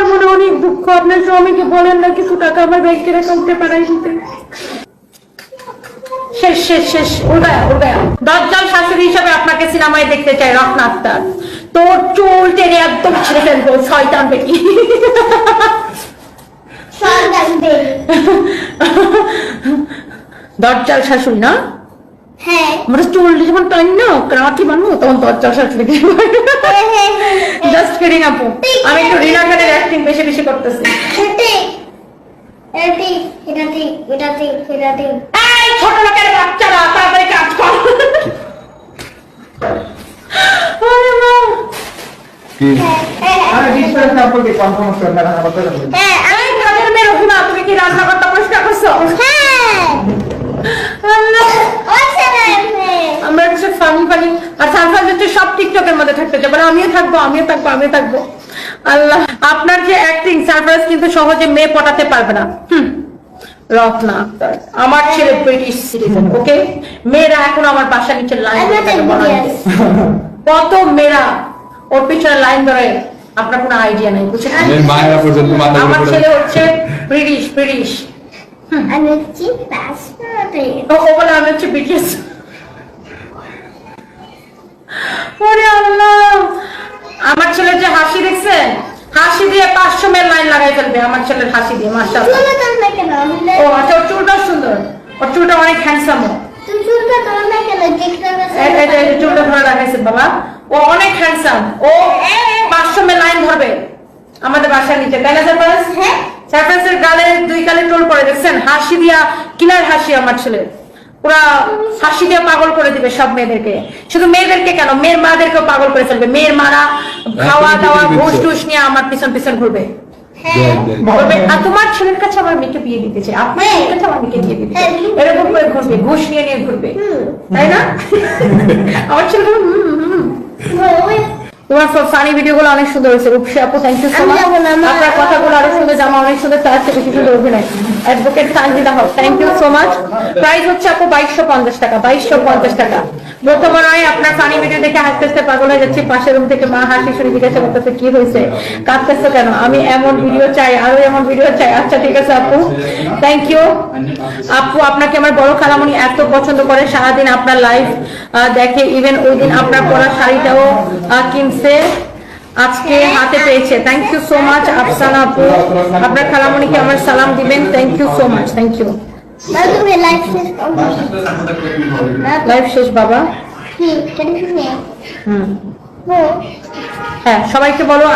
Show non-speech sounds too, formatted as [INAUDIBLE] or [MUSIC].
আমার মনে অনেক দুঃখ। আপনার স্বামীকে বলেন না কিছু টাকা আমার ব্যাংকের অ্যাকাউন্টে পাঠাই দিতে। শেষ শেষ শেষ। উর্গায়া দজ্জাল শাশুড়ি হিসাবে আপনাকে সিনেমায় দেখতে চাই রত্না আক্তার। তোর চুল টেনে একদম ছেড়ে ফেলব শয়তান বেটি। দজ্জাল শাশুড়ি না? হ্যাঁ। যেমন টাইম না বানবো তখন দজ্জাল শাশুড়ি হ্যাঁ, হ্যাঁ, হ্যাঁ। জাস্ট কিডিং আপু। আমি একটু রিনা খানের অ্যাক্টিং বেশি বেশি করতেছি। ছোট লোকের বাচ্চারা তাড়াতাড়ি কাজ কর। তুমি কি রান্না করতে পরিষ্কার করছ হ্যাঁ আল্লাহ ওই ছেলে হ্যাঁ। আমরা হচ্ছে ফানি ফানি আর সারফাজ হচ্ছে সব টিকটকের মধ্যে থাকতে চাই মানে আমিও থাকব আমিও থাকব আমিও থাকব। আল্লাহ আপনার যে অ্যাক্টিং সারফাজ কিন্তু সহজে মেয়ে পটাতে পারবে না। হুম। রত্না আক্তার। আমার ছেলে ব্রিটিশ সিটিজেন ওকে মেয়েরা এখন আমার বাসা নিচে লাইন আমি একটা কত মেয়েরা ওর পিছনে লাইন ধরে আপনার কোনো আইডিয়া নেই বুঝছেন? আমার ছেলে হচ্ছে ব্রিটিশ ব্রিটিশ আমি হচ্ছি ও ও বলে আমি হচ্ছে বিটিএস ফেলবে আমার ছেলের হাসি দিয়ে ও আচ্ছা ওর চুলটা সুন্দর। ওর চুলটা অনেক হ্যান্ডসাম চুলটা তোর না কেন দেখতে এই এই যে এই যে চুলটা ধরে রাখাইছে বাবা। ও অনেক হ্যান্ডসাম ও পাঁচশো মেল লাইন ধরবে। আমাদের বাসার নিচে তাই না হ্যাঁ। গালে দুই গালে টোল পড়ে দেখছেন? হাসি দিয়া কিলার হাসি আমার ছেলে পুরা হাসি দিয়ে পাগল করে দিবে সব মেয়েদেরকে। শুধু মেয়েদেরকে কেন? মেয়ের মাদেরকেও পাগল করে ফেলবে। মেয়ের মারা খাওয়া দাওয়া ঘুষ টুস নিয়ে আমার পিছন পিছন ঘুরবে। হ্যাঁ। আর তোমার ছেলের কাছে আমার মেয়েকে বিয়ে দিতে চাই। আপনার ছেলের কাছে আমার মেয়েকে বিয়ে দিতে হ্যাঁ। এরকম করে ঘুরবে ঘুষ নিয়ে নিয়ে ঘুরবে। তাই না? [LAUGHS] আমার ছেলে বলবে, হুম হুম, হুম ওই তোমার ফানি ভিডিও গুলো অনেক সুন্দর হয়েছে। রূপসী আপু থ্যাংক ইউ সো মাচ আপনার কথাগুলো আরও সুন্দর জামা অনেক সুন্দর তার চেয়ে বেশি সুন্দর অভিনয়। Advocate Tanzida Haque thank you so much price হচ্ছে আপু বাইশশো পঞ্চাশ টাকা বাইশশো পঞ্চাশ টাকা। প্রথম নয় আপনার ফানি ভিডিও দেখে হাসতে হাসতে পাগল হয়ে যাচ্ছি। পাশের রুম থেকে মা হাসি শুনে জিজ্ঞাসা করতেছে কি হয়েছে? কাঁদতেছো কেন? আমি এমন ভিডিও চাই আরও এমন ভিডিও চাই। আচ্ছা ঠিক আছে আপু। থ্যাংক ইউ আপু আপনাকে আমার বড় খালামণি এত পছন্দ করে সারাদিন আপনার লাইভ দেখে ইভেন ওই দিন আপনার পরা শাড়িটাও আহ, কিনছে আজকে হাতে পেয়েছে। Thank you so much Afsana আপু। আপনার খালামণিকে আমার সালাম দিবেন। Thank you so much thank you life শেষ বাবা। নেই হুম। হ্যাঁ সবাইকে বলো